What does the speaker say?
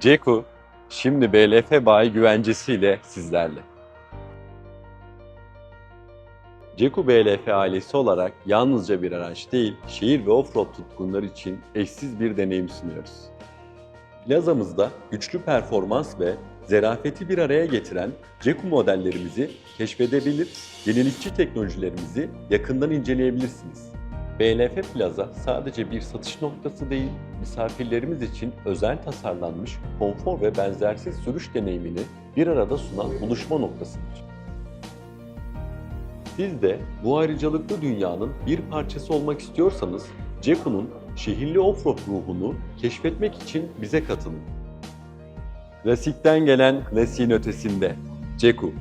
Ceku, şimdi BLF bayi güvencesiyle sizlerle. Ceku BLF ailesi olarak yalnızca bir araç değil, şehir ve offroad tutkunlar için eşsiz bir deneyim sunuyoruz. Plazamızda güçlü performans ve zerafeti bir araya getiren Ceku modellerimizi keşfedebilir, yenilikçi teknolojilerimizi yakından inceleyebilirsiniz. BLF Plaza sadece bir satış noktası değil, misafirlerimiz için özel tasarlanmış konfor ve benzersiz sürüş deneyimini bir arada sunan buluşma noktasıdır. Siz de bu ayrıcalıklı dünyanın bir parçası olmak istiyorsanız Ceku'nun şehirli offroad ruhunu keşfetmek için bize katılın. Klasikten gelen klasiğin ötesinde. Ceku,